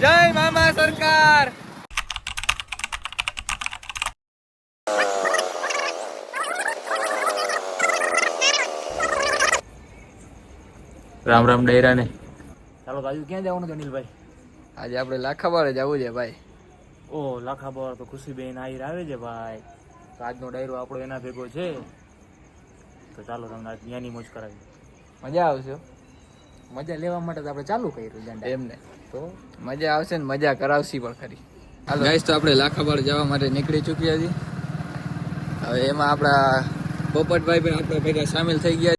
જય મામા સરકાર! રામ રામ ડૈરા ને ચાલો તો આજુ ક્યાં જવાનું છે અનિલભાઈ? આજે આપણે લાખાબાર જવું છે ભાઈ. ઓ લાખા બોર તો ખુશીબેન આહિર આવે છે ભાઈ. તો આજનો ડાયરો આપણો એના ભેગો છે. તો ચાલો તમને આજ ત્યાંની મોજ કરાવી. મજા આવશે મજા લેવા માટે તો આપણે ચાલુ કર્યું એમને મજા આવશે ને મજા કરાવશી પણ ખરી. ગાઈસ તો આપણે લાખાબાર જવા માટે નીકળી ચૂક્યા છીએ. હવે એમાં આપણા પોપટભાઈ પણ આપણે ભેગા સામેલ થઈ ગયા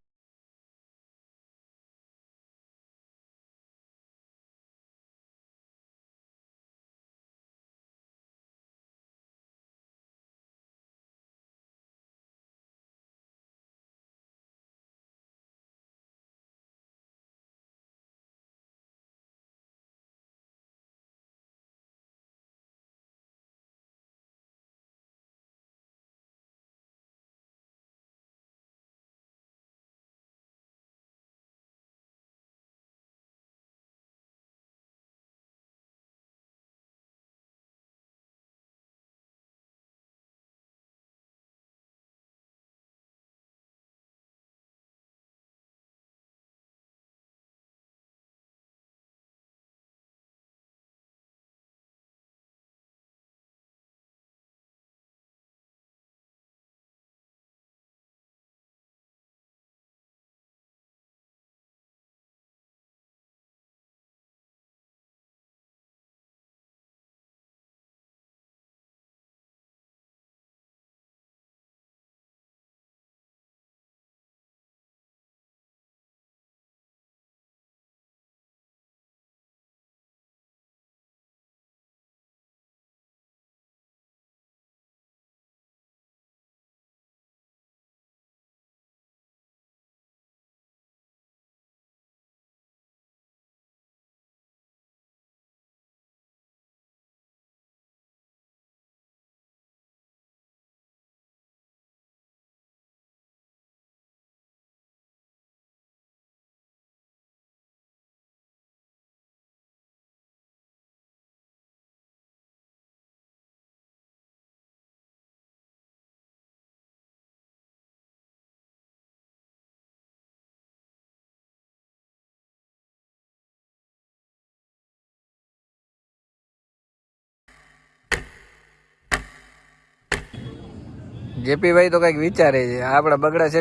જેપીભાઈ તો કંઈક વિચારે છે. આપડા બગડા જો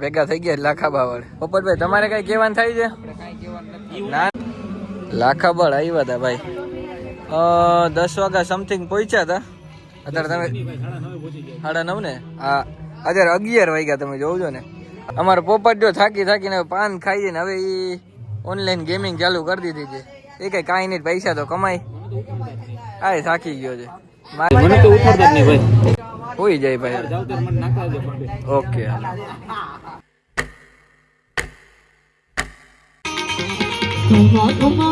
ભેગા થઈ ગયા લાખાબાવળ પોપટભાઈ, તમારે કઈ કેવાનું થાય છે? લાખાબાળ આવ્યા હતા ભાઈ. દસ વાગ્યા સમથિંગ પહોંચ્યા હતા. અત્યારે તમે સાડા નવ ને? હા. અત્યારે અગિયાર વાગ્યા તમે જોવો છો ને. અમારો પોપટ જો થાકી થાકીને પાન ખાઈ ને હવે એ ઓનલાઈન ગેમિંગ ચાલુ કરી દીધી છે. એ કઈ કાંઈ નહીં, પૈસા તો કમાય. આ થાકી ગયો છે. મને તો ઉઠાડતો નહીં ભાઈ. હોઈ જાય ભાઈ. ઓકે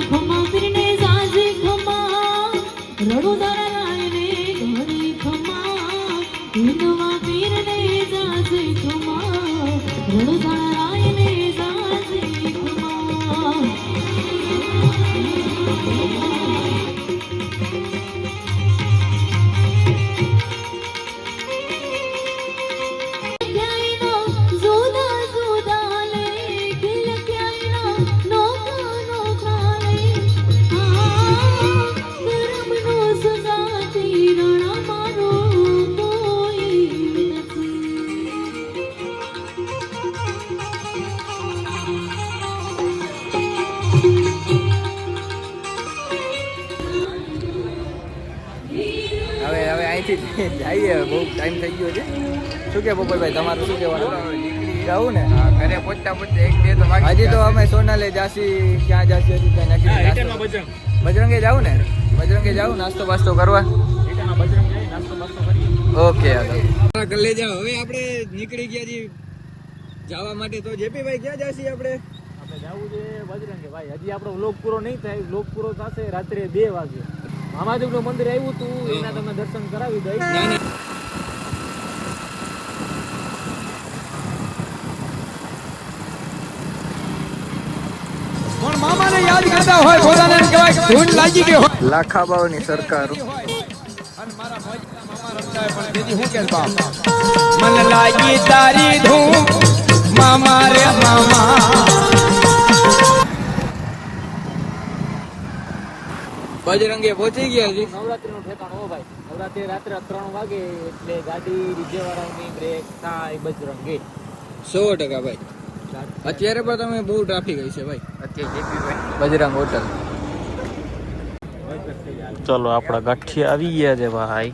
ખમા ફિરને અહીંથી જઈએ બહુ ટાઈમ થઈ ગયો છે. શું કે પોપટભાઈ તમારું શું કહેવાનું? જવું ને. ઘરે પહોંચતા પહોંચતા એક બે તો હજી તો અમે સોનાલે જાસી ક્યાં જાસી હજી હા, નક્કી બજરંગ. બજરંગે જાવું ને? બજરંગે જાવું નાસ્તો બાસ્તો કરવા. રિટર્નમાં બજરંગ જાય, નાસ્તો બાસ્તો ઓકે કરી લેજા હવે આપણે નીકળી ગયા છીએ. જવા માટે તો જેપીભાઈ ક્યાં જાસી આપણે? આપણે જાવું છે બજરંગે. ભાઈ હજી આપણો વ્લોગ પૂરો નહીં થાય. વ્લોગ પૂરો થશે રાત્રે બે વાગે. મામાદેવનું મંદિર આવ્યું હતું એના તમે દર્શન કરાવી દઈ ના ના મામાને યાદ કરતા હોય પોતાને એમ કહેવાય કહેવાય ધૂન લાગી ગઈ હોય. લાખા બાવની સરકાર મન લાગી તારી ધૂમ મામા રે મામા. બજરંગે પહોંચી ગયા છે નવરાત્રીનું ઠેકાણું હો ભાઈ. નવરાત્રી રાત્રે ત્રણ વાગે એટલે ગાડી ડીજે વાળાની બ્રેક થાય બજરંગે. સો ટકા ભાઈ. અત્યારે પણ તમે બહુ ટ્રાફિક હશે ભાઈ. બજરંગ હોટલ ચલો આપણા ગાંઠિયા આવી ગયા છે ભાઈ.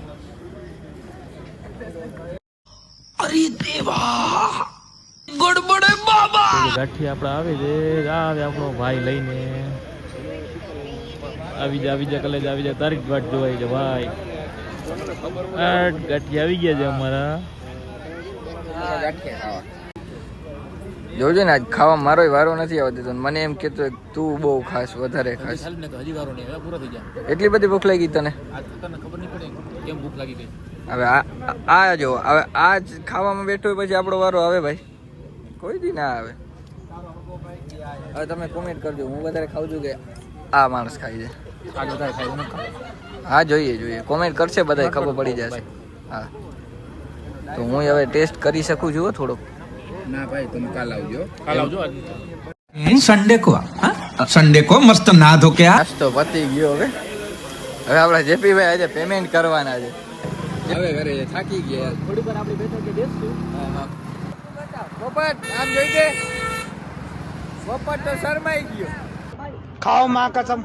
ગાંઠિયા આપણા આવે છે. આવે આપણો ભાઈ લઈને. આવી જા આવી જા કલેજ આવી જા. તારીખ વાટ જોવાય છે ભાઈ. આઠ ગાંઠી આવી ગયા છે અમારા. જોજો ને આજ ખાવા મારો વારો નથી આવતો તો મને એમ કેતો તું બહુ ખાસ વધારે ખાસ. હજી વારો નહીં હવે પૂરો થઈ જાય એટલી બધી ભૂખ લાગી તને? આજ તને ખબર નહીં પડે કેમ ભૂખ લાગી ગઈ. હવે આ આ જો હવે આ જ ખાવામાં બેઠો પછી આપણો વારો આવે ભાઈ. કોઈ દી ના આવે. હવે તમે કોમેન્ટ કરજો હું વધારે ખાઉં છું કે આ માણસ ખાય હા જોઈએ જોઈએ. કોમેન્ટ કરશે બધા ખબર પડી જશે. હા. તો હું હવે ટેસ્ટ કરી શકું છું થોડોક. ના ભાઈ તમે કાલ આવજો. કાલ આવજો સન્ડે કો? હા? સન્ડે કો? મસ્ત ના ધો કે તો પતી ગયો હવે. હવે આપણે જેપી ભાઈ આજે પેમેન્ટ કરવાના છે. હવે ઘરે થાકી ગયા. થોડી પર આપણે બેઠો કે બેસશું? પોપટ આમ જોઈ દે. પોપટ તો શરમાઈ ગયો. ખાઓ માં કસમ.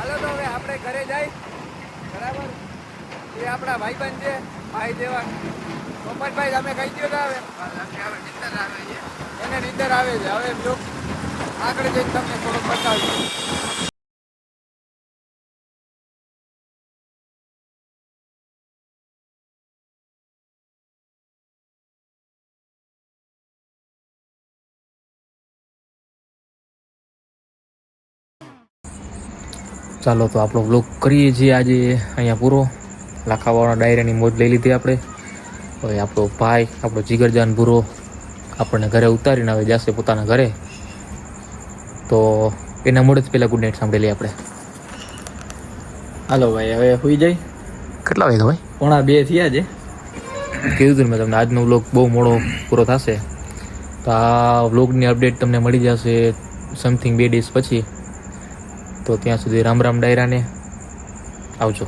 હાલો તો હવે આપણે ઘરે જાય બરાબર? એ આપણા ભાઈબંધ છે, ભાઈ દેવા પોપટભાઈ તમે કહી દો આવે છે એને નીંદર આવે છે. હવે જો આગળ જઈને તમને થોડુંક બતાવ્યું ચાલો તો આપણો વ્લોગ કરીએ છીએ આજે અહીંયા પૂરો. લાખાવાળા ડાયરાની મોજ લઈ લીધી આપણે. હવે આપણો ભાઈ આપણો જીગરજાન પૂરો આપણને ઘરે ઉતારીને હવે જશે પોતાના ઘરે. તો એના મોડે જ પહેલાં ગુડ નાઇટ સાંભળેલી આપણે. હાલો ભાઈ હવે સુઈ જાય કેટલા વાગ્યા ભાઈ? પોણા બે થયા છે. કીધું હતું મેં તમને આજનો વ્લોગ બહુ મોડો પૂરો થશે. તો આ વ્લોગની અપડેટ તમને મળી જશે સમથિંગ બે ડેઝ પછી. તો ત્યાં સુધી રામ રામ ડાયરાને આવજો.